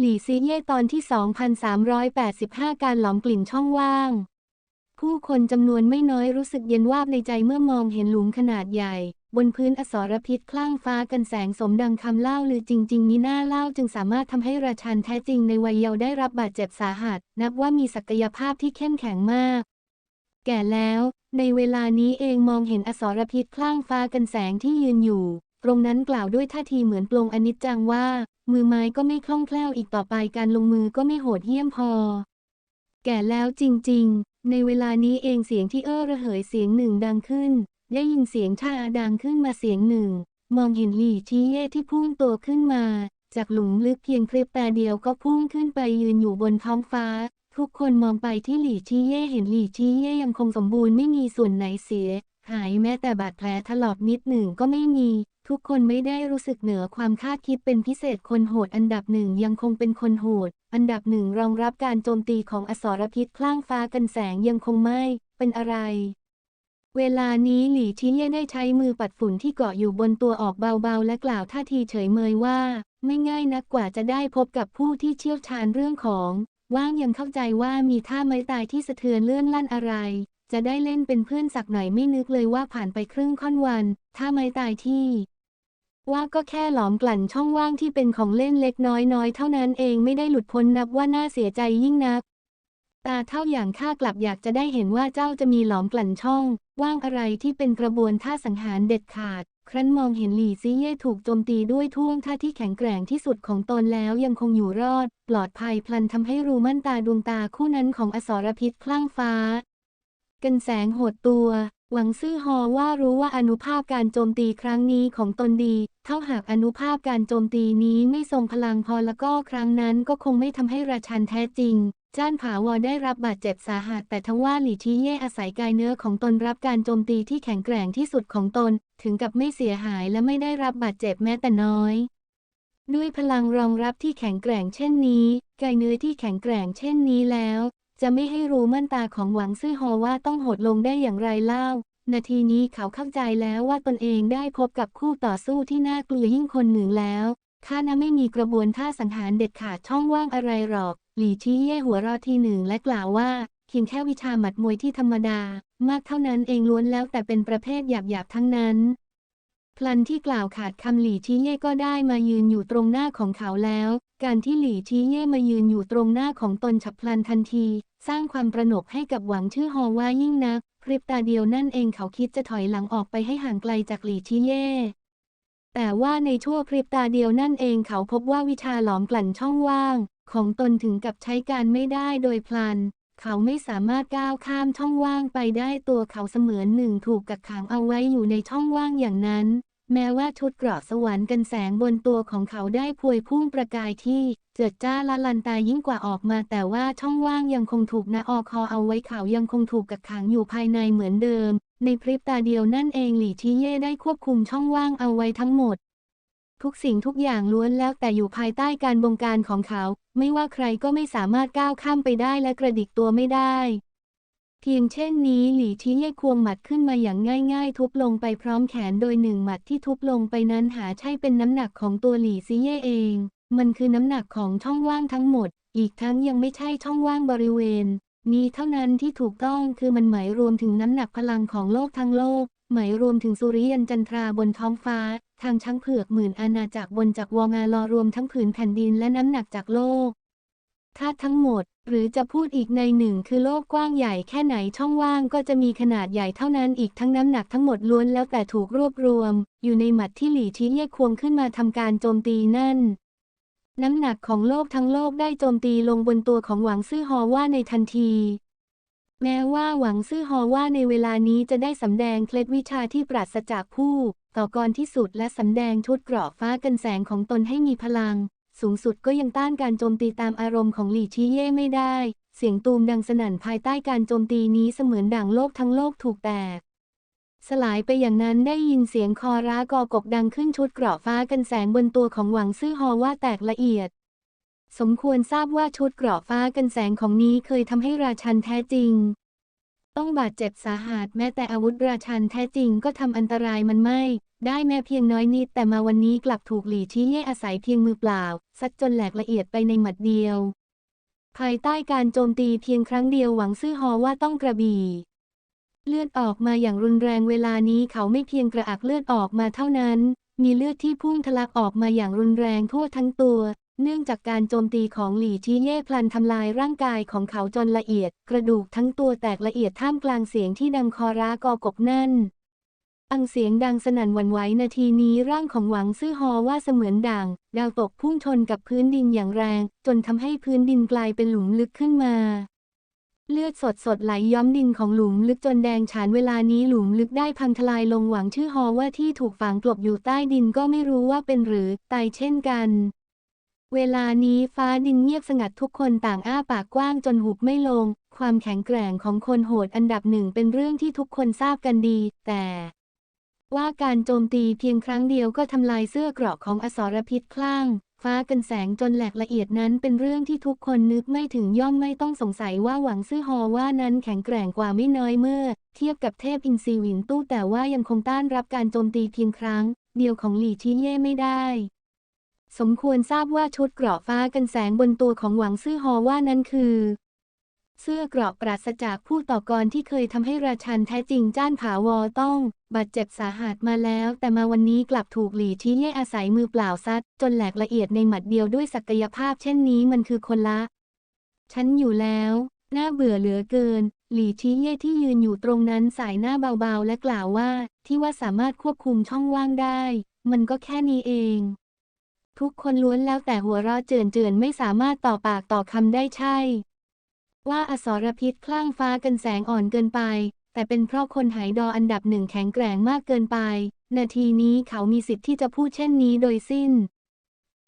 หลี่ซีเย่ตอนที่ 2385 การหลอมกลิ่นช่องว่าง ผู้คนจำนวนไม่น้อยรู้สึกเย็นวาบในใจเมื่อมองเห็นหลุมขนาดใหญ่ บนพื้นอสรพิษคลั่งฟ้ากันแสงสมดังคำเล่าลือจริง ๆ นี้น่าเล่าจึงสามารถทำให้ราชันแท้จริงในวัยเยาว์ได้รับบาดเจ็บสาหัส นับว่ามีศักยภาพที่เข้มแข็งมาก แก่แล้ว ในเวลานี้เองมองเห็นอสรพิษคลั่งฟ้ากันแสงที่ยืนอยู่ ตรงนั้นกล่าวด้วยท่าทีเหมือนปลงอนิจจังว่า มือไม้ก็ไม่คล่องแคล่วอีกต่อไปการลงมือก็ไม่โหดเหี้ยมพอ แก่แล้วจริง ๆ ในเวลานี้เองเสียงที่เอ้อระเหยเสียงหนึ่งดังขึ้น ได้ยินเสียงชาดังขึ้นมาเสียงหนึ่ง มองเห็นหลี่ชี้เย่ที่พุ่งตัวขึ้นมา จากหลุมลึกเพียงพริบตาเดียวก็พุ่งขึ้นไปยืนอยู่บนท้องฟ้า ทุกคนมองไปที่หลี่ชี้เย่เห็นหลี่ชี้เย่ยังคงสมบูรณ์ไม่มีส่วนไหนเสีย หายแม้แต่บาดแผลถลอกนิดหนึ่งก็ไม่มี ทุกคนไม่ได้รู้สึกเหนือความคาดคิดเป็นพิเศษคนโหดอันดับหนึ่งยังคงเป็นคนโหด อันดับหนึ่งรองรับการโจมตีของอสรพิษคลั่งฟ้ากันแสงยังคงไม่ เป็นอะไร เวลานี้หลี่ชี้เย่ได้ใช้มือปัดฝุ่นที่เกาะอยู่บนตัวออกเบาๆ และกล่าวท่าทีเฉยเมยว่า ไม่ง่ายนักกว่าจะได้พบกับผู้ที่เชี่ยวชาญเรื่องของ ว่างยังเข้าใจว่ามีท่าไม้ตายที่สะเทือนเลื่อนลั่นอะไรจะได้เล่นเป็นเพื่อนสักหน่อยไม่นึกเลยว่าผ่านไปครึ่งค่อนวันท่าไม้ตายที่ ว่าก็แค่หลอมกลั่นช่องว่างที่เป็นของเล่นเล็กน้อยน้อยเท่านั้นเองไม่ได้หลุดพ้นนับว่าน่าเสียใจยิ่งนัก ตาเท่าอย่างข้ากลับอยากจะได้เห็นว่าเจ้าจะมีหลอมกลั่นช่อง ว่างอะไรที่เป็นกระบวนท่าสังหารเด็ดขาด ครั้นมองเห็นหลี่ซีเย่ถูกโจมตีด้วยท่วงท่าที่แข็งแกร่งที่สุดของตนแล้วยังคงอยู่รอด ปลอดภัยพลันทำให้รูมั่นตาดวงตาคู่นั้นของอสรพิษคลั่งฟ้า กันแสงโหดตัว หวังซื่อฮอว่ารู้ว่าอนุภาพการโจมตีครั้งนี้ของตนดี เท่าหากอนุภาพการโจมตีนี้ไม่ทรงพลังพอแล้วก็ครั้งนั้นก็คงไม่ทำให้ราชันแท้จริง จ้านผาวอได้รับบาดเจ็บสาหัส แต่ทว่าหลี่ชี้เย่อาศัยกายเนื้อของตนรับการโจมตีที่แข็งแกร่งที่สุดของตน ถึงกับไม่เสียหายและไม่ได้รับบาดเจ็บแม้แต่น้อย ด้วยพลังรองรับที่แข็งแกร่งเช่นนี้ กายเนื้อที่แข็งแกร่งเช่นนี้แล้ว จะไม่ให้รู้มั่นตาของหวังซื่อฮอว่าต้องหดลงได้อย่างไรเล่า นาทีนี้เขาเข้าใจแล้วว่าตนเองได้พบกับคู่ต่อสู้ที่น่ากลัวยิ่งคนหนึ่งแล้วข้านะไม่มีกระบวนท่าสังหารเด็ดขาดช่องว่างอะไรหรอก หลี่ชี้เย่หัวเรอทีหนึ่งและกล่าวว่าเพียงแค่วิชาหมัดมวยที่ธรรมดา มากเท่านั้นเองล้วนแล้วแต่เป็นประเภทหยาบๆทั้งนั้น พลันที่กล่าวขาดคำหลี่ชี้เย่ก็ได้มายืนอยู่ตรงหน้าของเขาแล้ว การที่หลี่ชี้เย่มายืนอยู่ตรงหน้าของตนฉับพลันทันที สร้างความประหนกให้กับหวังชื่อฮอว่ายิ่งนัก พริบตาเดียวนั่นเองเขาคิดจะถอยหลังออกไปให้ห่างไกลจากหลีชี้เย่ แต่ว่าในชั่วพริบตาเดียวนั่นเองเขาพบว่าวิชาหลอมกลั่นช่องว่าง ของตนถึงกับใช้การไม่ได้โดยพลัน เขาไม่สามารถก้าวข้ามช่องว่างไปได้ตัวเขาเสมือนหนึ่งถูกกักขังเอาไว้อยู่ในช่องว่างอย่างนั้น แม้ว่าชุดเกราะสวรรค์กันแสงบนตัวของเขาได้พวยพุ่งประกายที่เจิดจ้าละลันตายิ่งกว่าออกมา แต่ว่าช่องว่างยังคงถูกนาออคอเอาไว้เขายังคงถูกกักขังอยู่ภายในเหมือนเดิม ในพริบตาเดียวนั่นเองหลี่ชี้เย่ได้ควบคุมช่องว่างเอาไว้ทั้งหมด ทุกสิ่งทุกอย่างล้วนแล้วแต่อยู่ภายใต้การบงการของเขา ไม่ว่าใครก็ไม่สามารถก้าวข้ามไปได้และกระดิกตัวไม่ได้ เพียงเช่นนี้หลี่ชี้เย่ควงหมัดขึ้นมาอย่างง่ายๆ ทุบลงไปพร้อมแขนโดยหนึ่งหมัดที่ทุบลงไปนั้นหาใช่เป็นน้ำหนักของตัวหลี่ซีเย่เอง มันคือน้ำหนักของช่องว่างทั้งหมด อีกทั้งยังไม่ใช่ช่องว่างบริเวณ นี้เท่านั้นที่ถูกต้องคือมันหมายรวมถึงน้ำหนักพลังของโลกทั้งโลก หมายรวมถึงสุริยันจันทราบนท้องฟ้า ทางช้างเผือกหมื่นอาณาจักรบนจักรวงาลอรวมทั้งผืนแผ่นดินและน้ำหนักจากโลก ธาตุทั้งหมด หรือจะพูดอีกในหนึ่งคือโลกกว้างใหญ่แค่ไหนช่องว่างก็จะมีขนาดใหญ่เท่านั้นอีกทั้งน้ำหนักทั้งหมดล้วนแล้วแต่ถูกรวบรวม อยู่ในหมัดที่หลี่ชี้เย่ควงขึ้นมาทำการโจมตีนั่น น้ำหนักของโลกทั้งโลกได้โจมตีลงบนตัวของหวังซื่อฮอว่าในทันทีแม้ว่าหวังซื่อฮอว่าในเวลานี้จะได้สำแดงเคล็ดวิชาที่ปราศจากผู้ ต่อกรที่สุดและสำแดงชุดเกราะฟ้ากันแสงของตนให้มีพลัง สูงสุดก็ยังต้านการโจมตีตามอารมณ์ของหลี่ชี้เย่ไม่ได้ เสียงตูมดังสนั่นภายใต้การโจมตีนี้เสมือนดั่งโลกทั้งโลกถูกแตก สลายไปอย่างนั้นได้ยินเสียงคอร้ากอกบดังขึ้นชุดเกราะฟ้ากันแสงบนตัวของหวังซื่อฮอว่าแตกละเอียด สมควรทราบว่าชุดเกราะฟ้ากันแสงของนี้เคยทำให้ราชันแท้จริง ต้องบาดเจ็บสาหัสแม้แต่อาวุธราชันแท้จริงก็ทำอันตรายมันไม่ ได้แม้เพียงน้อยนิด แต่มาวันนี้กลับถูกหลี่ชี้เย่อาศัยเพียงมือเปล่าซัดจนแหลกละเอียดไปในหมัดเดียว ภายใต้การโจมตีเพียงครั้งเดียวหวังซื่อฮอว่าต้องกระบี่เลือดออกมาอย่างรุนแรงเวลานี้เขาไม่เพียงกระอักเลือดออกมาเท่านั้น มีเลือดที่พุ่งทะลักออกมาอย่างรุนแรงทั่วทั้งตัว เนื่องจากการโจมตีของหลี่ชีเย่พลันทำลายร่างกายของเขาจนละเอียด กระดูกทั้งตัวแตกละเอียดท่ามกลางเสียงที่ดังคอร้ากอกบนั่นอังเสียงดังสนั่นวันไหวนาทีนี้ร่างของหวังซื่อฮอว่าเสมือนด่าง ดาวตกพุ่งชนกับพื้นดินอย่างแรง จนทำให้พื้นดินกลายเป็นหลุมลึกขึ้นมา เลือดสดสดไหลย้อมดินของหลุมลึกจนแดงฉานเวลานี้หลุมลึกได้พังทลายลงหวังชื่อฮอว่าที่ถูกฝังกลบอยู่ใต้ดินก็ไม่รู้ว่าเป็นหรือตายเช่นกัน เวลานี้ฟ้าดินเงียบสงัดทุกคนต่างอ้าปากกว้างจนหุบไม่ลง ความแข็งแกร่งของคนโหดอันดับหนึ่งเป็นเรื่องที่ทุกคนทราบกันดี แต่ว่าการโจมตีเพียงครั้งเดียวก็ทำลายเสื้อเกราะของอสรพิษคลั่ง ฟ้ากันแสงจนแหลกละเอียดนั้นเป็นเรื่องที่ทุกคนนึกไม่ถึงย่อมไม่ต้องสงสัยว่าหวังซื่อฮอว่านั้นแข็งแกร่งกว่าไม่น้อยเมื่อ เทียบกับเทพอินซีวินตู้แต่ว่ายังคงต้านรับการโจมตีเพียงครั้ง เดียวของหลี่ชิเย่ไม่ได้ สมควรทราบว่าชุดเกราะฟ้ากันแสงบนตัวของหวังซื่อฮอว่านั้นคือ เสื้อเกราะปราศจากผู้ต่อกรที่เคยทำให้ราชันแท้จริงจ้านผาวอต้องบาดเจ็บสาหัสมาแล้ว แต่มาวันนี้กลับถูกหลี่ชี้เย่อาศัยมือเปล่าซัด จนแหลกละเอียดในหมัดเดียวด้วยศักยภาพเช่นนี้มันคือคนละ ฉันอยู่แล้วน่าเบื่อเหลือเกิน หลี่ชี้เย่ที่ยืนอยู่ตรงนั้นสายหน้าเบาๆ และกล่าวว่า ที่ว่าสามารถควบคุมช่องว่างได้ มันก็แค่นี้เอง ทุกคนล้วนแล้วแต่หัวเราะเจือนๆไม่สามารถต่อปากต่อคำได้ใช่ ว่าอสรพิษคลั่งฟ้ากันแสงอ่อนเกินไป แต่เป็นเพราะคนหายดออันดับหนึ่งแข็งแกร่งมากเกินไป นาทีนี้เขามีสิทธิ์ที่จะพูดเช่นนี้โดยสิ้น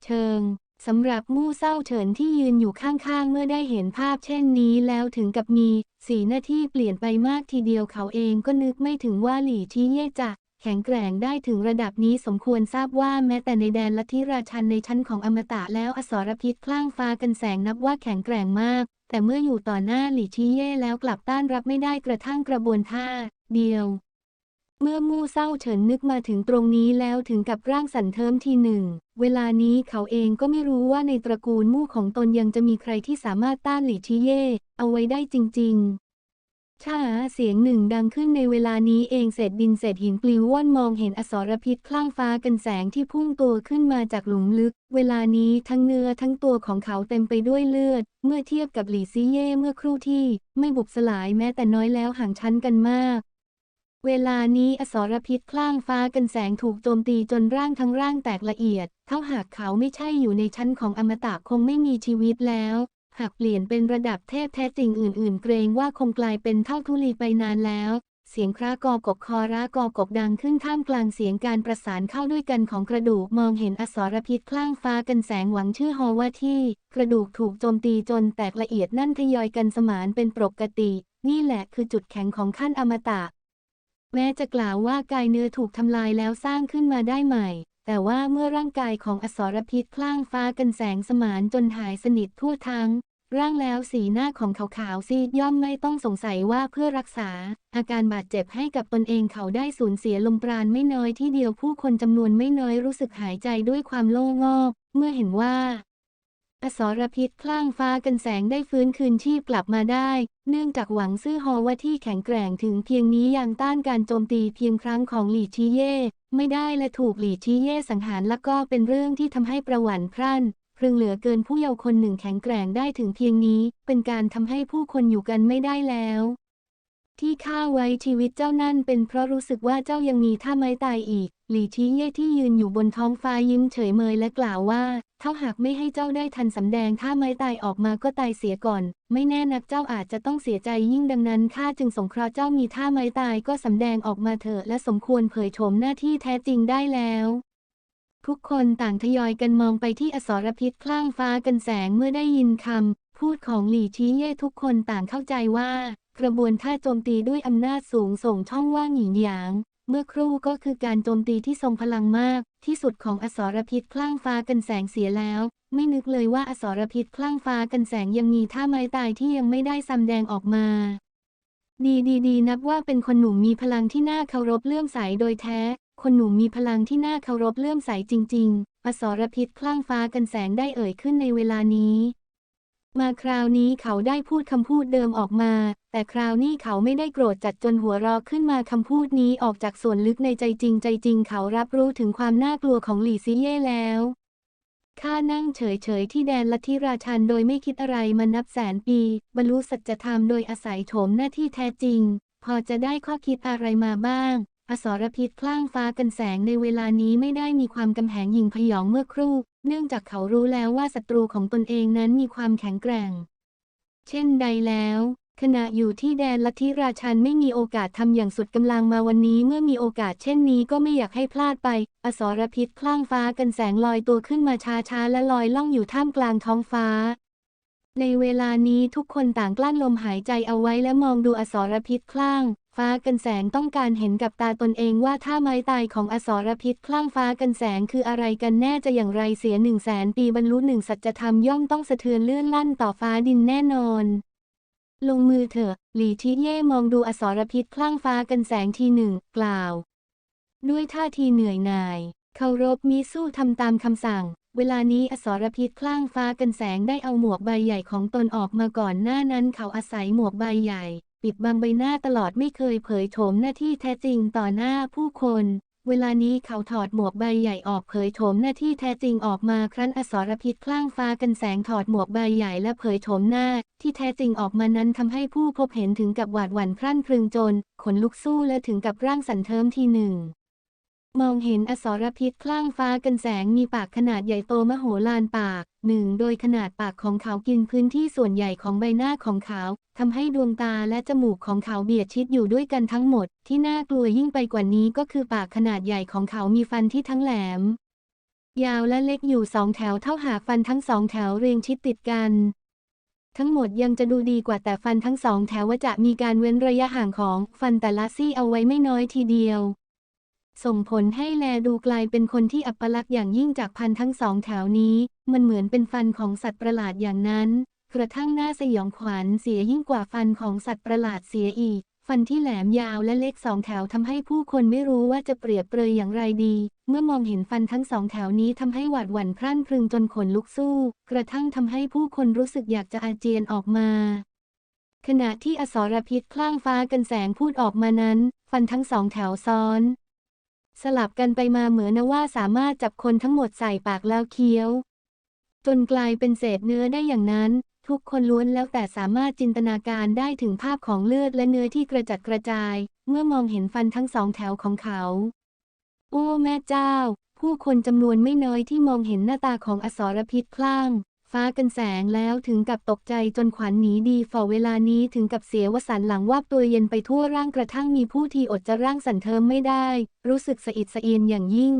เชิงสำหรับมู่เศร้าเฉินที่ยืนอยู่ข้างๆ เมื่อได้เห็นภาพเช่นนี้แล้วถึงกับมี สีหน้าที่เปลี่ยนไปมากทีเดียวเขาเองก็นึกไม่ถึงว่าหลี่ชี้เย่จะ แข็งแกร่งได้ถึงระดับนี้สมควรทราบว่าแม้แต่ในแดนลัทธิราชันในชั้นของอมตะแล้วอสรพิษคลั่งฟ้ากันแสงนับว่าแข็งแกร่งมาก แต่เมื่ออยู่ต่อหน้าหลี่ชี้เย่แล้วกลับต้านรับไม่ได้กระทั่งกระบวนท่า เดียว เมื่อมู่เศร้าเฉินนึกมาถึงตรงนี้แล้วถึงกับร่างสันเทิมทีหนึ่ง เวลานี้เขาเองก็ไม่รู้ว่าในตระกูลมู่ของตนยังจะมีใครที่สามารถต้านหลี่ชิเย่เอาไว้ได้จริง ช่าเสียงหนึ่งดังขึ้นในเวลานี้เองเศษดินเศษหินปลิวว่อนมองเห็นอสรพิษคลั่งฟ้ากันแสงที่พุ่งตัวขึ้นมาจากหลุมลึก เวลานี้ทั้งเนื้อทั้งตัวของเขาเต็มไปด้วยเลือด เมื่อเทียบกับหลี่ซิเย่เมื่อครู่ที่ ไม่บุบสลายแม้แต่น้อยแล้วห่างชั้นกันมาก เวลานี้อสรพิษคลั่งฟ้ากันแสงถูกโจมตีจนร่างทั้งร่างแตกละเอียด เท่าหากเขาไม่ใช่อยู่ในชั้นของอมตะคงไม่มีชีวิตแล้ว หากเปลี่ยนเป็นระดับเทพแท้จริงอื่น ๆ เกรงว่าคงกลายเป็นเท่าทุลีไปนานแล้ว เสียงครากอกบคอรากอกบดังขึ้นท่ามกลางเสียงการประสานเข้าด้วยกันของกระดูกมองเห็นอสรพิษคลั่งฟ้ากันแสงหวังชื่อฮอว่าที่ กระดูกถูกโจมตีจนแตกละเอียดนั่นทยอยกันสมานเป็นปกติ นี่แหละคือจุดแข็งของขั้นอมตะ แม้จะกล่าวว่ากายเนื้อถูกทำลายแล้วสร้างขึ้นมาได้ใหม่แต่ว่าเมื่อร่างกายของอสรพิษคลั่งฟ้ากันแสงสมานจนหายสนิททั่วทั้ง ร่างแล้วสีหน้าของเขาขาวซีดย่อมไม่ต้องสงสัยว่าเพื่อรักษา อาการบาดเจ็บให้กับตนเองเขาได้สูญเสียลมปราณไม่น้อยที่เดียวผู้คนจำนวนไม่น้อยรู้สึกหายใจด้วยความโล่งอก เมื่อเห็นว่า อสรพิษคลั่งฟ้ากันแสงได้ฟื้นคืนชีพกลับมาได้ เนื่องจากหวังซื่อฮอว่าที่แข็งแกร่งถึงเพียงนี้ยังต้านการโจมตีเพียงครั้งของหลี่ชีเย่ไม่ได้และถูกหลี่ชีเย่สังหารและก็เป็นเรื่องที่ทำให้ประหวั่นพรั่น พรึงเหลือเกินผู้เยาว์คนหนึ่งแข็งแกร่งได้ถึงเพียงนี้ เป็นการทำให้ผู้คนอยู่กันไม่ได้แล้ว ที่ฆ่าไว้ชีวิตเจ้านั่นเป็นเพราะรู้สึกว่าเจ้ายังมีท่าไม้ตายอีก หลี่ชี้เย่ที่ยืนอยู่บนท้องฟ้ายิ้มเฉยเมยและกล่าวว่า ถ้าหากไม่ให้เจ้าได้ทันสำแดงท่าไม้ตายออกมาก็ตายเสียก่อน ไม่แน่นักเจ้าอาจจะต้องเสียใจยิ่งดังนั้นข้าจึงสงเคราะห์เจ้ามีท่าไม้ตายก็สำแดงออกมาเถอะและสมควรเผยโฉมหน้าที่แท้จริงได้แล้ว ทุกคนต่างทยอยกันมองไปที่อสรพิษคลั่งฟ้ากันแสงเมื่อได้ยินคำพูดของหลี่ชี้เย่ทุกคนต่างเข้าใจว่า กระบวนท่าโจมตีด้วยอำนาจสูงส่งช่องว่างหยินหยาง เมื่อครู่ก็คือการโจมตีที่ทรงพลังมาก ที่สุดของอสรพิษคลั่งฟ้ากันแสงเสียแล้ว ไม่นึกเลยว่าอสรพิษคลั่งฟ้ากันแสงยังมีท่าไม้ตายที่ยังไม่ได้สำแดงออกมาดีดีดีนับว่าเป็นคนหนุ่มมีพลังที่น่าเคารพเลื่อมใสโดยแท้ คนหนุ่มมีพลังที่น่าเคารพเลื่อมใสจริง ๆ อสรพิษคลั่งฟ้ากันแสงได้เอ่ยขึ้นในเวลานี้ มาคราวนี้เขาได้พูดคำพูดเดิมออกมา แต่คราวนี้เขาไม่ได้โกรธจัดจนหัวราะขึ้นมาคำพูดนี้ออกจากส่วนลึกในใจจริงใจจริง เขารับรู้ถึงความน่ากลัวของหลี่ซิเย่แล้วข้านั่งเฉยๆที่แดนลัทธิราชันโดยไม่คิดอะไรมานับแสนปี บรรลุสัจธรรมโดยอาศัยโถมหน้าที่แท้จริง พอจะได้ข้อคิดอะไรมาบ้าง อสรพิษคลั่งฟ้ากันแสงในเวลานี้ไม่ได้มีความกำแหงหยิ่งพยองเมื่อครู่ เนื่องจากเขารู้แล้วว่าศัตรูของตนเองนั้นมีความแข็งแกร่ง เช่นใดแล้ว ขณะอยู่ที่แดนลัทธิราชันไม่มีโอกาสทำอย่างสุดกำลังมาวันนี้เมื่อมีโอกาสเช่นนี้ก็ไม่อยากให้พลาดไป อสรพิษคลั่งฟ้ากันแสงลอยตัวขึ้นมาช้าๆและลอยล่องอยู่ท่ามกลางท้องฟ้าในเวลานี้ทุกคนต่างกลั้นลมหายใจเอาไว้และมองดูอสรพิษคลั่ง ฟ้ากันแสงต้องการเห็นกับตาตนเองว่าถ้าไม้ตายของอสรพิษคลั่งฟ้ากันแสงคืออะไรกันแน่จะอย่างไรเสียหนึ่งแสนปีบรรลุหนึ่งสัจธรรมย่อมต้องสะเทือนเลื่อนลั่นต่อฟ้าดินแน่นอนลงมือเถอะ หลีทิเย่มองดูอสรพิษคลั่งฟ้ากันแสงทีหนึ่ง กล่าว ด้วยท่าทีเหนื่อยหน่าย เคารพมิสู้ทำตามคำสั่ง เวลานี้อสรพิษคลั่งฟ้ากันแสงได้เอาหมวกใบใหญ่ของตนออกมาก่อนหน้านั้นเขาอาศัยหมวกใบใหญ่ ปิดบังใบหน้าตลอดไม่เคยเผยโฉมหน้าที่แท้จริงต่อหน้าผู้คน เวลานี้เขาถอดหมวกใบใหญ่ออกเผยโฉมหน้าที่แท้จริงออกมาครั้นอสรพิษคลั่งฟ้ากันแสงถอดหมวกใบใหญ่และเผยโฉมหน้า ที่แท้จริงออกมานั้นทำให้ผู้พบเห็นถึงกับหวาดหวั่นพรั่นพรึงจน ขนลุกสู้และถึงกับร่างสั่นเทิมทีหนึ่ง มองเห็นอสรพิษคลั่งฟ้ากันแสงมีปากขนาดใหญ่โตมโหฬารปากหนึ่งโดยขนาดปากของเขากินพื้นที่ส่วนใหญ่ของใบหน้าของเขาทำให้ดวงตาและจมูกของเขาเบียดชิดอยู่ด้วยกันทั้งหมด ที่น่ากลัวยิ่งไปกว่านี้ก็คือปากขนาดใหญ่ของเขามีฟันที่ทั้งแหลม ยาวและเล็กอยู่สองแถวเท่าหากฟันทั้งสองแถวเรียงชิดติดกันทั้งหมดยังจะดูดีกว่าแต่ฟันทั้งสองแถวว่าจะมีการเว้นระยะห่างของฟันแต่ละซี่เอาไว้ไม่น้อยทีเดียว ส่งผลให้แลดูกลายเป็นคนที่อัปลักษณ์อย่างยิ่งจากพันทั้งสองแถวนี้ มันเหมือนเป็นฟันของสัตว์ประหลาดอย่างนั้น กระทั่งหน้าสยองขวัญเสียยิ่งกว่าฟันของสัตว์ประหลาดเสียอีก ฟันที่แหลมยาวและเล็กสองแถวทำให้ผู้คนไม่รู้ว่าจะเปรียบเปรยอย่างไรดี เมื่อมองเห็นฟันทั้งสองแถวนี้ทำให้หวาดหวั่นพรั่นพรึงจนขนลุกสู้ กระทั่งทำให้ผู้คนรู้สึกอยากจะอาเจียนออกมาขณะที่อสรพิษคลั่งฟ้ากันแสงพูดออกมานั้น ฟันทั้งสองแถวซ้อน สลับกันไปมาเหมือนว่าสามารถจับคนทั้งหมดใส่ปากแล้วเคี้ยว จนกลายเป็นเศษเนื้อได้อย่างนั้น ทุกคนล้วนแล้วแต่สามารถจินตนาการได้ถึงภาพของเลือดและเนื้อที่กระจัดกระจาย เมื่อมองเห็นฟันทั้งสองแถวของเขา โอ้แม่เจ้า ผู้คนจำนวนไม่น้อยที่มองเห็นหน้าตาของอสรพิษคลั่ง ฟ้ากันแสงแล้วถึงกับตกใจจนขวัญหนีดีฝ่อเวลานี้ถึงกับเสียวสันหลังวาบตัวเย็นไปทั่วร่างกระทั่งมีผู้ที่อดจะร่างสันเทิมไม่ได้ รู้สึกสะอิดสะเอียนอย่างยิ่ง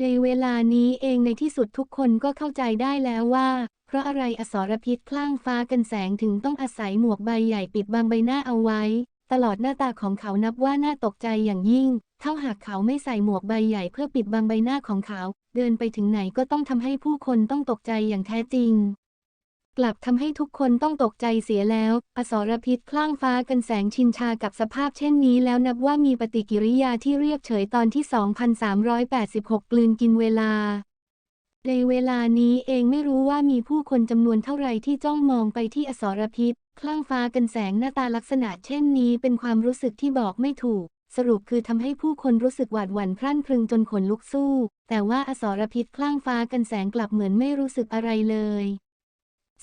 ในเวลานี้เองในที่สุดทุกคนก็เข้าใจได้แล้วว่า เพราะอะไรอสรพิษคลั่งฟ้ากันแสงถึงต้องอาศัยหมวกใบใหญ่ปิดบังใบหน้าเอาไว้ ตลอดหน้าตาของเขานับว่าน่าตกใจอย่างยิ่ง เท่าหากเขาไม่ใส่หมวกใบใหญ่เพื่อปิดบังใบหน้าของเขาเดินไปถึงไหนก็ต้องทำให้ผู้คนต้องตกใจอย่างแท้จริง กลับทำให้ทุกคนต้องตกใจเสียแล้ว อสรพิษคลั่งฟ้ากันแสงชินชากับสภาพเช่นนี้แล้วนับว่ามีปฏิกิริยาที่เรียบเฉยตอนที่ 2386 กลืนกินเวลา ในเวลานี้เองไม่รู้ว่ามีผู้คนจำนวนเท่าไหร่ที่จ้องมองไปที่อสรพิษคลั่งฟ้ากันแสงหน้าตาลักษณะเช่นนี้เป็นความรู้สึกที่บอกไม่ถูก สรุปคือทำให้ผู้คนรู้สึกหวาดหวั่นพรั่นพรึงจนขนลุกสู้ แต่ว่าอสรพิษคลั่งฟ้ากันแสงกลับเหมือนไม่รู้สึกอะไรเลย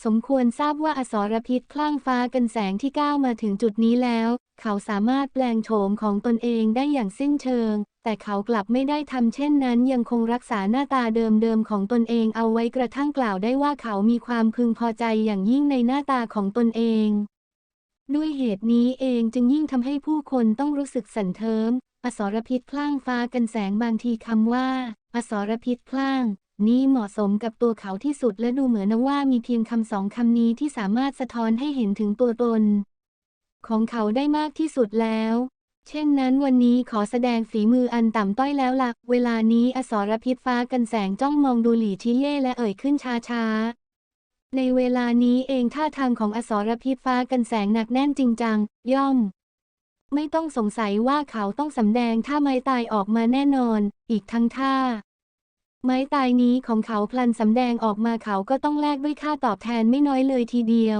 สมควรทราบว่าอสรพิษคลั่งฟ้ากันแสงที่ก้าวมาถึงจุดนี้แล้ว เขาสามารถแปลงโฉมของตนเองได้อย่างสิ้นเชิง แต่เขากลับไม่ได้ทำเช่นนั้น ยังคงรักษาหน้าตาเดิมๆของตนเองเอาไว้กระทั่งกล่าวได้ว่าเขามีความพึงพอใจอย่างยิ่งในหน้าตาของตนเอง ด้วยเหตุนี้เองจึงยิ่งทำให้ผู้คนต้องรู้สึกสั่นเทิม อสรพิษคลั่งฟ้ากันแสงบางทีคำว่า อสรพิษคลั่ง นี่เหมาะสมกับตัวเขาที่สุดและดูเหมือนว่ามีเพียงคำสองคำนี้ที่สามารถสะท้อนให้เห็นถึงตัวตน ของเขาได้มากที่สุดแล้ว เช่นนั้นวันนี้ขอแสดงฝีมืออันต่ำต้อยแล้วละ่ะ เวลานี้อสรพิษฟ้ากันแสงจ้องมองดูหลี่ชิเย่และเอ่ยขึ้นช้าๆ ในเวลานี้เองท่าทางของอสรพิษฟ้ากันแสงหนักแน่นจริงจัง ย่อม ไม่ต้องสงสัยว่าเขาต้องสำแดงท่าไม้ตายออกมาแน่นอน อีกทั้งท่า ไม้ตายนี้ของเขาพลันสำแดงออกมาเขาก็ต้องแลกด้วยค่าตอบแทนไม่น้อยเลยทีเดียว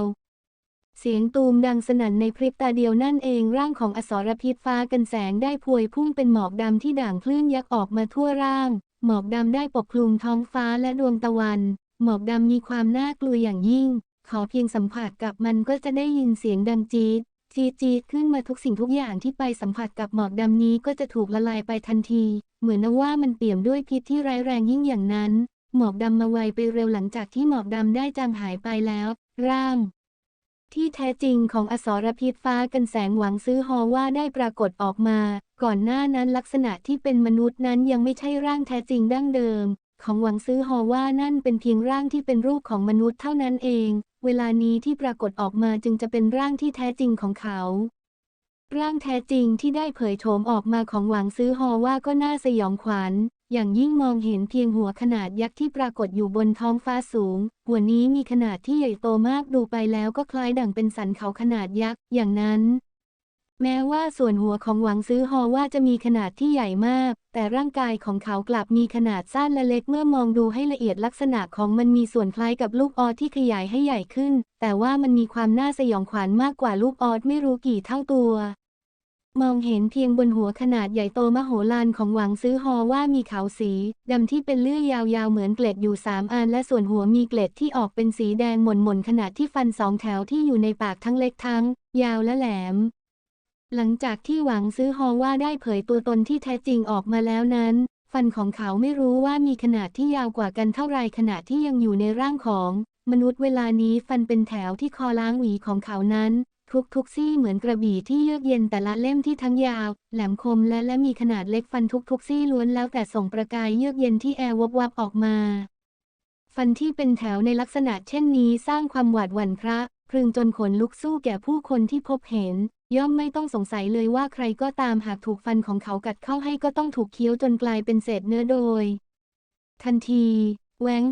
เสียงตูมดังสนั่นในพริบตาเดียวนั่นเองร่างของอสรพิษฟ้ากันแสงได้พวยพุ่งเป็นหมอกดำที่ด่างคลื่นยักษ์ออกมาทั่วร่าง หมอกดำได้ปกคลุมท้องฟ้าและดวงตะวัน หมอกดำมีความน่ากลัวอย่างยิ่ง ขอเพียงสัมผัสกับมันก็จะได้ยินเสียงดังจี๊ดจี๊ดจี๊ดขึ้นมาทุกสิ่งทุกอย่างที่ไปสัมผัสกับหมอกดำนี้ก็จะถูกละลายไปทันที เหมือนว่ามันเปี่ยมด้วยพิษที่ร้ายแรงยิ่งอย่างนั้น หมอกดำมาไวไปเร็วหลังจากที่หมอกดำได้จางหายไปแล้ว ร่าง ที่แท้จริงของอสรพิษฟ้ากันแสงหวังซื้อฮอว่าได้ปรากฏออกมา ก่อนหน้านั้นลักษณะที่เป็นมนุษย์นั้นยังไม่ใช่ร่างแท้จริงดั้งเดิม ของหวังซื้อฮอว่านั่นเป็นเพียงร่างที่เป็นรูปของมนุษย์เท่านั้นเอง เวลานี้ที่ปรากฏออกมาจึงจะเป็นร่างที่แท้จริงของเขา ร่างแท้จริงที่ได้เผยโฉมออกมาของหวังซื้อฮอว่าก็น่าสยองขวัญ อย่างยิ่งมองเห็นเพียงหัวขนาดยักษ์ที่ปรากฏอยู่บนท้องฟ้าสูง หัวนี้มีขนาดที่ใหญ่โตมากดูไปแล้วก็คล้ายดั่งเป็นสันเขาขนาดยักษ์อย่างนั้น แม้ว่าส่วนหัวของหวังซื้อฮอว่าจะมีขนาดที่ใหญ่มาก แต่ร่างกายของเขากลับมีขนาดสั้นและเล็กเมื่อมองดูให้ละเอียดลักษณะของมันมีส่วนคล้ายกับลูกออสที่ขยายให้ใหญ่ขึ้น แต่ว่ามันมีความน่าสยองขวัญมากกว่าลูกออสไม่รู้กี่เท่าตัว มองเห็นเพียงบนหัวขนาดใหญ่โตมโหฬารของหวังซื้อฮอว่ามีเขาสีดำที่เป็นเลื่อยยาวๆเหมือนเกล็ดอยู่สามอันและส่วนหัวมีเกล็ดที่ออกเป็นสีแดงหม่นๆขนาดที่ฟันสองแถวที่อยู่ในปากทั้งเล็กทั้ง ยาวและแหลม หลังจากที่หวังซื้อฮอว่าได้เผยตัวตนที่แท้จริงออกมาแล้วนั้น ฟันของเขาไม่รู้ว่ามีขนาดที่ยาวกว่ากันเท่าไรขณะที่ยังอยู่ในร่างของ มนุษย์เวลานี้ฟันเป็นแถวที่คอล้างหวีของเขานั้นทุกทุกซี่เหมือนกระบี่ที่เยือกเย็นแต่ละเล่มที่ทั้งยาว แหลมคมและและมีขนาดเล็กฟันทุกทุกซี่ล้วนแล้วแต่ส่งประกายเยือกเย็นที่แอร์วบวับออกมา ฟันที่เป็นแถวในลักษณะเช่นนี้สร้างความหวาดหวั่นพระ พรึงจนขนลุกสู้แก่ผู้คนที่พบเห็น ย่อมไม่ต้องสงสัยเลยว่าใครก็ตามหากถูกฟันของเขากัดเข้าให้ก็ต้องถูกเคี้ยวจนกลายเป็นเศษเนื้อโดย ทันทีแหวง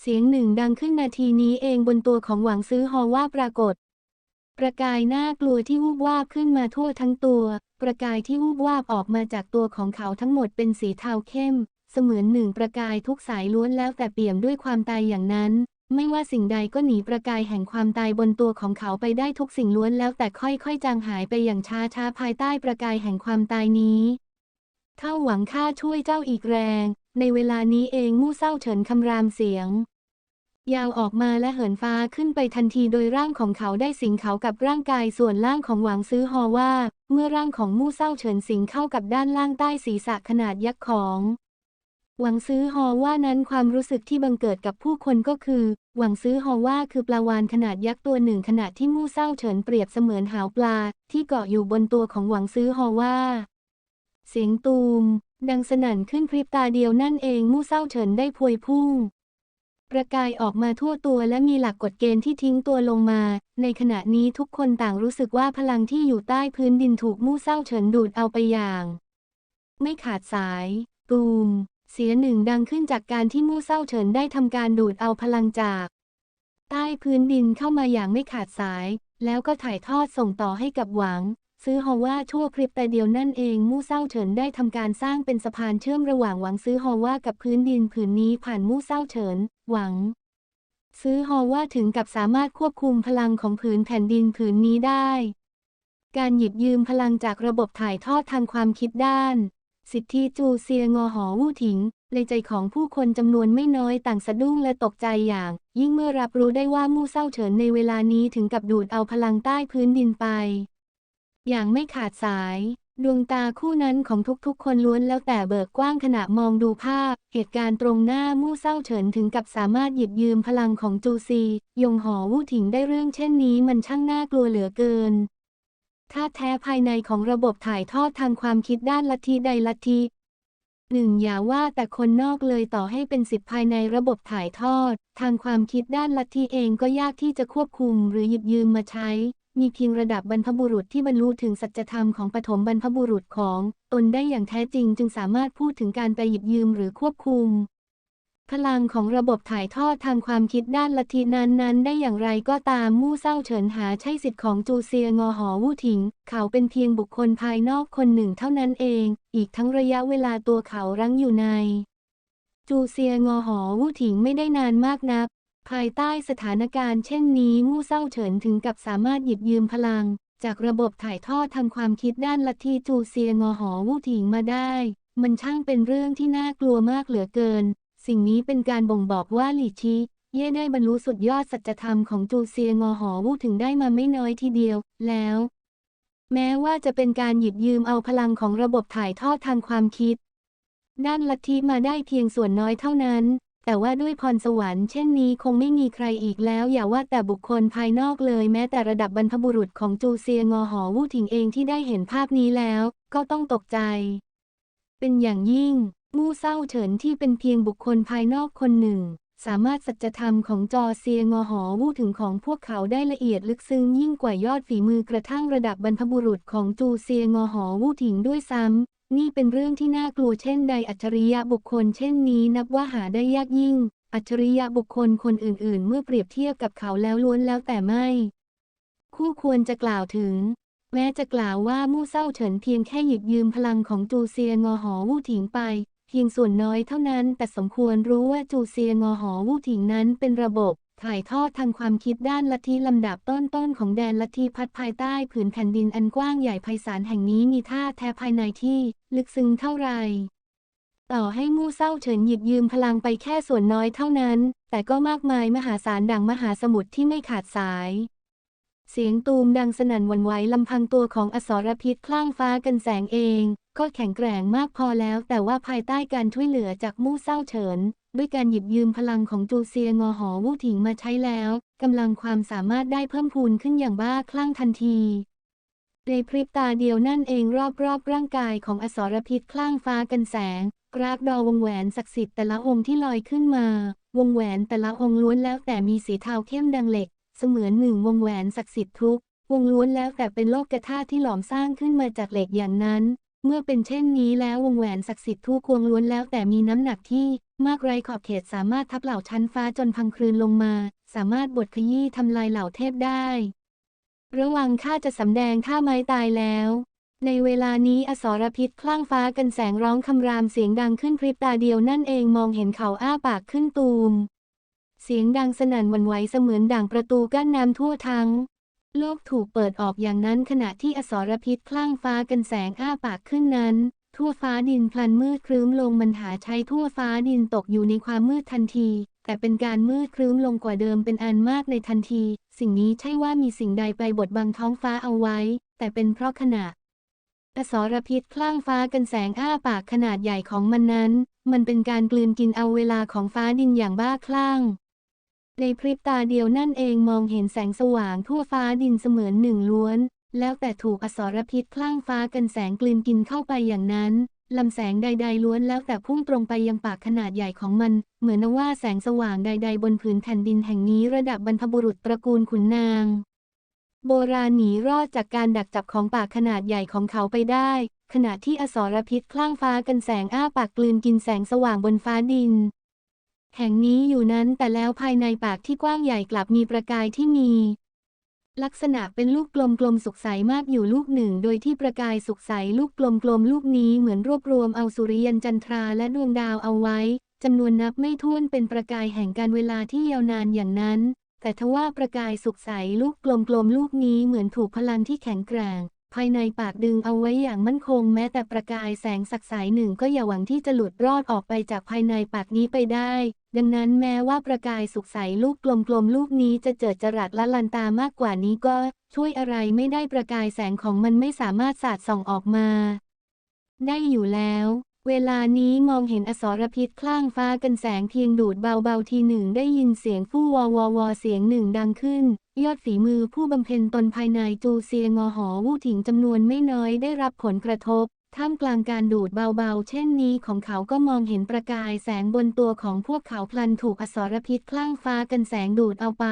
เสียงหนึ่งดังขึ้นนาทีนี้เองบนตัวของหวังซื้อฮอว่าปรากฏ ประกายน่ากลัวที่วูบวาบขึ้นมาทั่วทั้งตัว ประกายที่วูบวาบออกมาจากตัวของเขาทั้งหมดเป็นสีเทาเข้ม เสมือนหนึ่งประกายทุกสายล้วนแล้วแต่เปี่ยมด้วยความตายอย่างนั้น ไม่ว่าสิ่งใดก็หนีประกายแห่งความตายบนตัวของเขาไปได้ทุกสิ่งล้วนแล้วแต่ค่อยๆ จางหายไปอย่างช้าชาๆภายใต้ประกายแห่งความตายนี้เท่าหวังข้าช่วยเจ้าอีกแรง ในเวลานี้เองมู่เศร้าเฉินคำรามเสียง ยาวออกมาและเหินฟ้าขึ้นไปทันทีโดยร่างของเขาได้สิงเขากับร่างกายส่วนล่างของหวังซื้อฮอว่า เมื่อร่างของมู่เศร้าเฉินสิงเข้ากับด้านล่างใต้ศีรษะขนาดยักษ์ของ หวังซื้อฮอว่านั้นความรู้สึกที่บังเกิดกับผู้คนก็คือ หวังซื้อฮอว่าคือปลาวานขนาดยักษ์ตัวหนึ่งขณะที่มู่เศร้าเฉินเปรียบเสมือนหาวปลา ที่เกาะอยู่บนตัวของหวังซื้อฮอว่า เสียงตูม ดังสนั่นขึ้นพริบตาเดียวนั่นเองมู่เศร้าเฉินได้พวยพุ่ง ประกายออกมาทั่วตัวและมีหลักกฎเกณฑ์ที่ทิ้งตัวลงมา ในขณะนี้ทุกคนต่างรู้สึกว่าพลังที่อยู่ใต้พื้นดินถูกมู่เศร้าเฉินดูดเอาไปอย่าง ไม่ขาดสาย ตูม เสียงหนึ่งดังขึ้นจากการที่มู่เศร้าเฉินได้ทำการดูดเอาพลังจาก ใต้พื้นดินเข้ามาอย่างไม่ขาดสาย แล้วก็ถ่ายทอดส่งต่อให้กับหวัง ซื้อฮอว่าชั่วพริบแต่เดียวนั่นเองมู่เศร้าเฉินได้ทำการสร้างเป็นสะพานเชื่อมระหว่างหวังซื้อฮอว่ากับพื้นดินผืนนี้ผ่านมู่เศร้าเฉิน หวัง ซื้อฮอว่าถึงกับสามารถควบคุมพลังของผืนแผ่นดินผืนนี้ได้ การหยิบยืมพลังจากระบบถ่ายทอดทางความคิดด้าน สิทธิจูเซียงอหอวู่ถิง ในใจของผู้คนจำนวนไม่น้อยต่างสะดุ้งและตกใจอย่าง ยิ่งเมื่อรับรู้ได้ว่ามู่เศร้าเฉินในเวลานี้ถึงกับดูดเอาพลังใต้พื้นดินไป อย่างไม่ขาดสาย ดวงตาคู่นั้นของทุกๆ คนล้วนแล้วแต่เบิกกว้างขณะมองดูภาพ เหตุการณ์ตรงหน้ามู่เศร้าเฉินถึงกับสามารถหยิบยืมพลังของจูซี ยงหอวู่ถิงได้เรื่องเช่นนี้มันช่างน่ากลัวเหลือเกิน ท่าแท้ภายในของระบบถ่ายทอดทางความคิดด้านลัทธิใดลัทธิหนึ่งอย่าว่าแต่คนนอกเลยต่อให้เป็นสิทธิภายในระบบถ่ายทอด ทางความคิดด้านลัทธิเองก็ยากที่จะควบคุมหรือหยิบยืมมาใช้ มีเพียงระดับบรรพบุรุษที่บรรลุถึงสัจธรรมของปฐมบรรพบุรุษของ ตนได้อย่างแท้จริงจึงสามารถพูดถึงการไปหยิบยืมหรือควบคุม พลังของระบบถ่ายทอดทางความคิดด้านลัทธินั้นๆ ได้อย่างไรก็ตามมู่เศร้าเฉินหาใช่สิทธิ์ของจูเซียงอหอวู่ถิง เขาเป็นเพียงบุคคลภายนอกคนหนึ่งเท่านั้นเอง อีกทั้งระยะเวลาตัวเขารั้งอยู่ใน จูเซียงอหอวู่ถิงไม่ได้นานมากนัก ภายใต้สถานการณ์เช่นนี้มู่เศร้าเฉินถึงกับสามารถหยิบยืมพลัง จากระบบถ่ายทอดทางความคิดด้านลัทธิจูเซียงอหอวู่ถิงมาได้ มันช่างเป็นเรื่องที่น่ากลัวมากเหลือเกิน สิ่งนี้เป็นการบ่งบอกว่าหลี่ชีเย่ได้บรรลุสุดยอดสัจธรรมของจูเซียงอหอวูถึงได้มาไม่น้อยทีเดียว แล้ว แม้ว่าจะเป็นการหยิบยืมเอาพลังของระบบถ่ายทอดทางความคิด ด้านลัทธิมาได้เพียงส่วนน้อยเท่านั้น แต่ว่าด้วยพรสวรรค์เช่นนี้คงไม่มีใครอีกแล้ว อย่าว่าแต่บุคคลภายนอกเลยแม้แต่ระดับบรรพบุรุษของจูเซียงอหอวูถิงเองที่ได้เห็นภาพนี้แล้ว ก็ต้องตกใจ เป็นอย่างยิ่ง มู่เศร้าเฉินที่เป็นเพียงบุคคลภายนอกคนหนึ่ง สามารถสัจธรรมของจอเซียงอหอวู่ถึงของพวกเขาได้ละเอียดลึกซึ้งยิ่งกว่ายอดฝีมือกระทั่งระดับบรรพบุรุษของจูเซียงอหอวู่ถิงด้วยซ้ำ นี่เป็นเรื่องที่น่ากลัวเช่นใดอัจฉริยะบุคคลเช่นนี้นับว่าหาได้ยากยิ่ง อัจฉริยะบุคคลคนอื่น ๆ เมื่อเปรียบเทียบกับเขาแล้วล้วนแล้วแต่ไม่ คู่ควรจะกล่าวถึงแม้จะกล่าวว่ามู่เศร้าเฉินเพียงแค่หยิบยืมพลังของจูเซียงอหอวู่ถิงไป พียงส่วนน้อยเท่านั้นแต่สมควรรู้ว่าจูเซียงอหอวู่ถิงนั้นเป็นระบบ ถ่ายทอดทางความคิดด้านลัทธิลำดับต้นๆของแดนลัทธิพัดภายใต้ผืนแผ่นดินอันกว้างใหญ่ไพศาลแห่งนี้มีท่าแท้ภายในที่ ลึกซึ้งเท่าไหร่ต่อให้มู่เศร้าเฉินหยิบยืมพลังไปแค่ส่วนน้อยเท่านั้น แต่ก็มากมายมหาศาลดังมหาสมุทรที่ไม่ขาดสาย เสียงตูมดังสนั่นวั่นไหวลำพังตัวของอสรพิษคลั่งฟ้ากันแสงเอง ก็แข็งแกร่งมากพอแล้วแต่ว่าภายใต้การช่วยเหลือจากมู่เศร้าเฉิน ด้วยการหยิบยืมพลังของจูเซียงอหอวู่ถิงมาใช้แล้วกำลังความสามารถได้เพิ่มพูนขึ้นอย่างบ้าคลั่งทันทีในพริบตาเดียวนั่นเองรอบๆร่างกายของอสรพิษคลั่งฟ้ากันแสง กรากดอวงแหวนศักดิ์สิทธิ์แต่ละองค์ที่ลอยขึ้นมา วงแหวนแต่ละองค์ล้วนแล้วแต่มีสีเทาเข้มดังเหล็ก เสมือนหนึ่งวงแหวนศักดิ์สิทธิ์ทุกวงล้วนแล้วแต่เป็นโลกธาตุที่หลอมสร้างขึ้นมาจากเหล็กอย่างนั้น เมื่อเป็นเช่นนี้แล้ววงแหวนศักดิ์สิทธิ์ทุกวงล้วนแล้วแต่มีน้ำหนักที่มากไรขอบเขตสามารถทับเหล่าชั้นฟ้าจนพังคลืนลงมา สามารถบดขยี้ทำลายเหล่าเทพได้ ระวังข้าจะสำแดงท่าไม้ตายแล้ว ในเวลานี้อสรพิษคลั่งฟ้ากันแสงร้องคำรามเสียงดังขึ้นพริบตาเดียวนั่นเองมองเห็นเขาอ้าปากขึ้นตูม เสียงดังสนั่นหวันไหวเสมือนด่างประตูกั้นน้ำทั่วทั้ง โลกถูกเปิดออกอย่างนั้นขณะที่อสรพิษคลั่งฟ้ากันแสงอ้าปากขึ้นนั้น ทั่วฟ้าดินพลันมืดครึ้มลงมันหาใช้ทั่วฟ้าดินตกอยู่ในความมืดทันที แต่เป็นการมืดครึ้มลงกว่าเดิมเป็นอันมากในทันที สิ่งนี้ใช่ว่ามีสิ่งใดไปบดบังท้องฟ้าเอาไว้ แต่เป็นเพราะขณะอสรพิษคลั่งฟ้ากันแสงอ้าปากขนาดใหญ่ของมันนั้น มันเป็นการกลืนกินเอาเวลาของฟ้าดินอย่างบ้าคลั่ง ในพริบตาเดียวนั่นเองมองเห็นแสงสว่างทั่วฟ้าดินเสมือนหนึ่งล้วน แล้วแต่ถูกอสรพิษคลั่งฟ้ากันแสงกลืนกินเข้าไปอย่างนั้นลำแสงใด ๆ ล้วนแล้วแต่พุ่งตรงไปยังปากขนาดใหญ่ของมัน เหมือนว่าแสงสว่างใด ๆ บนผืนแผ่นดินแห่งนี้ระดับบรรพบุรุษตระกูลขุนนาง โบราณหนีรอดจากการดักจับของปากขนาดใหญ่ของเขาไปได้ ขณะที่อสรพิษคลั่งฟ้ากันแสงอ้าปากกลืนกินแสงสว่างบนฟ้าดิน แห่งนี้อยู่นั้นแต่แล้วภายในปากที่กว้างใหญ่กลับมีประกายที่มี ลักษณะเป็นลูกกลมๆสุกใสมากอยู่ลูกหนึ่ง โดยที่ประกายสุกใสลูกกลมๆลูกนี้เหมือนรวบรวมเอาสุริยันจันทราและดวงดาวเอาไว้จำนวนนับไม่ถ้วนเป็นประกายแห่งการเวลาที่ยาวนานอย่างนั้น แต่ทว่าประกายสุกใสลูกกลมๆลูกนี้เหมือนถูกพลังที่แข็งแกร่ง ภายในปากดึงเอาไว้อย่างมั่นคงแม้แต่ประกายแสงสักสายหนึ่งก็อย่าหวังที่จะหลุดรอดออกไปจากภายในปากนี้ไปได้ ดังนั้นแม้ว่าประกายสุกใสลูกกลมๆลูกนี้จะเจิดจรัสละลันตามากกว่านี้ก็ ช่วยอะไรไม่ได้ประกายแสงของมันไม่สามารถสาดส่องออกมา ได้อยู่แล้ว เวลานี้มองเห็นอสรพิษคลั่งฟ้ากันแสงเพียงดูดเบาๆทีหนึ่งได้ยินเสียงฟู่วอวอวอเสียงหนึ่งดังขึ้น ยอดฝีมือผู้บำเพ็ญตนภายในจูเซียงอหอวู่ถิงจำนวนไม่น้อยได้รับผลกระทบ ท่ามกลางการดูดเบาๆ เช่นนี้ของเขาก็มองเห็นประกายแสงบนตัวของพวกเขาพลันถูกอสรพิษคลั่งฟ้ากันแสงดูดเอาไป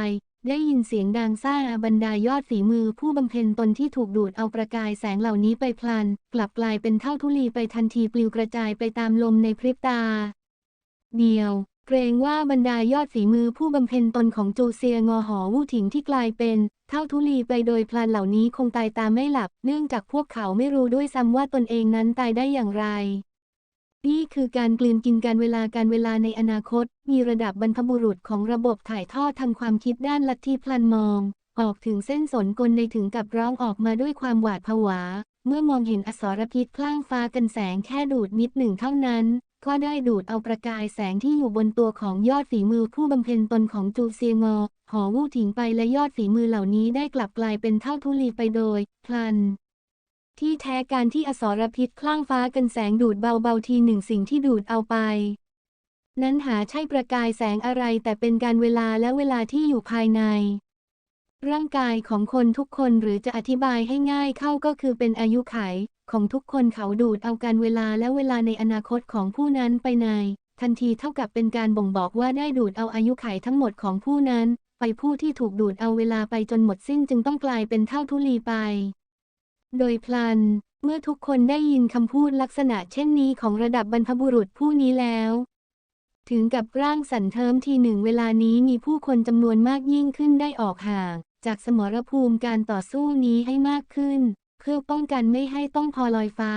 ได้ยินเสียงดังซ่าบรรดายอดฝีมือผู้บำเพ็ญตนที่ถูกดูดเอาประกายแสงเหล่านี้ไปพลัน กลับกลายเป็นเท่าทุลีไปทันทีปลิวกระจายไปตามลมในพริบตา เดียว เกรงว่าบรรดายอดฝีมือผู้บำเพ็ญตนของจูเซียงอหอวู่ถิงที่กลายเป็น เท่าทุลีไปโดยพลันเหล่านี้คงตายตามไม่หลับ เนื่องจากพวกเขาไม่รู้ด้วยซ้ำว่าตนเองนั้นตายได้อย่างไร นี่คือการกลืนกินการเวลาการเวลาในอนาคต มีระดับบรรพบุรุษของระบบถ่ายทอดทางความคิดด้านลัทธิพลันมอง ออกถึงเส้นสนกลในถึงกับร้องออกมาด้วยความหวาดผวา เมื่อมองเห็นอสรพิษคลั่งฟ้ากันแสงแค่ดูดนิดหนึ่งเท่านั้น ก็ได้ดูดเอาประกายแสงที่อยู่บนตัวของยอดฝีมือผู้บำเพ็ญตนของจูเซียงอหอวู่ถิงไปและยอดฝีมือเหล่านี้ได้กลับกลายเป็นเท่าทุลีไปโดยพลัน ที่แท้การที่อสรพิษคลั่งฟ้ากันแสงดูดเบาๆทีหนึ่งสิ่งที่ดูดเอาไป นั้นหาใช่ประกายแสงอะไรแต่เป็นการเวลาและเวลาที่อยู่ภายใน ร่างกายของคนทุกคนหรือจะอธิบายให้ง่ายเข้าก็คือเป็นอายุไข ของทุกคนเขาดูดเอาการเวลาและเวลาในอนาคตของผู้นั้นไปใน ทันทีเท่ากับเป็นการบ่งบอกว่าได้ดูดเอาอายุไขทั้งหมดของผู้นั้น ไปผู้ที่ถูกดูดเอาเวลาไปจนหมดสิ้นจึงต้องกลายเป็นเท่าทุลีไป โดยพลัน เมื่อทุกคนได้ยินคำพูดลักษณะเช่นนี้ของระดับบรรพบุรุษผู้นี้แล้ว ถึงกับร่างสั่นเทิมทีหนึ่งเวลานี้มีผู้คนจำนวนมากยิ่งขึ้นได้ออกห่าง จากสมรภูมิการต่อสู้นี้ให้มากขึ้น เพื่อป้องกันไม่ให้ต้องพอลอยฟ้า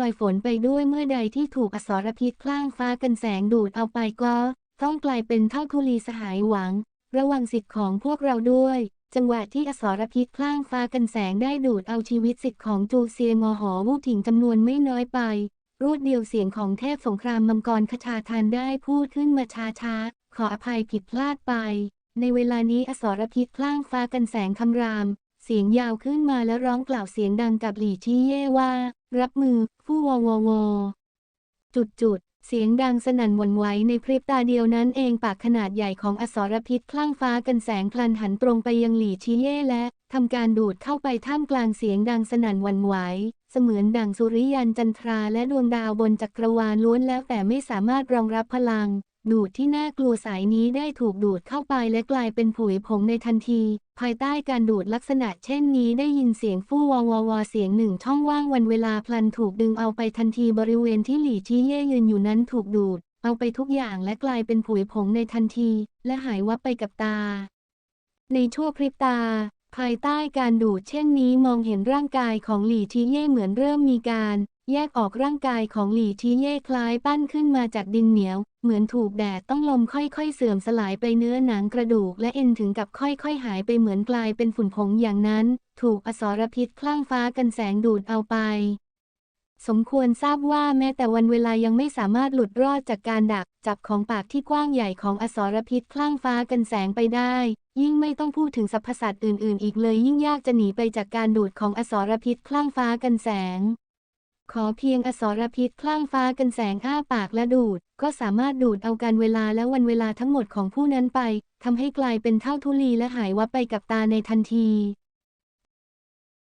ลอยฝนไปด้วยเมื่อใดที่ถูกอสรพิษคลั่งฟ้ากันแสงดูดเอาไปก็ ต้องกลายเป็นเท่าทุลีสหายหวัง ระวังสิทธิ์ของพวกเราด้วย จังหวะที่อสรพิษคลั่งฟ้ากันแสงได้ดูดเอาชีวิตสิทธิ์ของจูเซียงอหอวูถิงจำนวนไม่น้อยไป รูดเดียวเสียงของเทพสงครามมังกรคชาทานได้พูดขึ้นมาช้าช้าๆขออภัยผิดพลาดไป ในเวลานี้อสรพิษคลั่งฟ้ากันแสงคำราม เสียงยาวขึ้นมาและร้องกล่าวเสียงดังกับหลี่ชี้เย่ว่า รับมือ ผู้วอวอวอจุดจุด เสียงดังสนั่นหวั่นไหวในพริบตาเดียวนั้นเองปากขนาดใหญ่ของอสรพิษคลั่งฟ้ากันแสงพลันหันตรงไปยังหลี่ชีเย่และทำการดูดเข้าไปท่ามกลางเสียงดังสนั่นหวั่นไหวเสมือนดังสุริยันจันทราและดวงดาวบนจักรวาลล้วนแล้วแต่ไม่สามารถรองรับพลัง ดูดที่น่ากลัวสายนี้ได้ถูกดูดเข้าไปและกลายเป็นผุยผงในทันที ภายใต้การดูดลักษณะเช่นนี้ได้ยินเสียงฟู่วอวอวอเสียงหนึ่งช่องว่างวันเวลาพลันถูกดึงเอาไปทันทีบริเวณที่หลี่ชี้เย่ยืนอยู่นั้นถูกดูด เอาไปทุกอย่างและกลายเป็นผุยผงในทันที และหายวับไปกับตา ในชั่วพริบตา ภายใต้การดูดเช่นนี้มองเห็นร่างกายของหลี่ชีเย่เหมือนเริ่มมีการแยกออกร่างกายของหลี่ชีเย่คล้ายปั้นขึ้นมาจากดินเหนียว เหมือนถูกแดดต้องลมค่อยๆ เสื่อมสลายไปเนื้อหนังกระดูกและเอ็นถึงกับค่อยๆ หายไปเหมือนกลายเป็นฝุ่นผงอย่างนั้น ถูกอสรพิษคลั่งฟ้ากันแสงดูดเอาไป สมควรทราบว่าแม้แต่วันเวลายังไม่สามารถหลุดรอดจากการดักจับของปากที่กว้างใหญ่ของอสรพิษคลั่งฟ้ากันแสงไปได้ ยิ่งไม่ต้องพูดถึงสรรพสัตว์อื่นๆ อีกเลยยิ่งยากจะหนีไปจากการดูดของอสรพิษคลั่งฟ้ากันแสง ขอเพียงอสรพิษคลั่งฟ้ากันแสงอ้าปากและดูด ก็สามารถดูดเอาการเวลาและวันเวลาทั้งหมดของผู้นั้นไปทำให้กลายเป็นเท่าทุลีและหายวับไปกับตาในทันที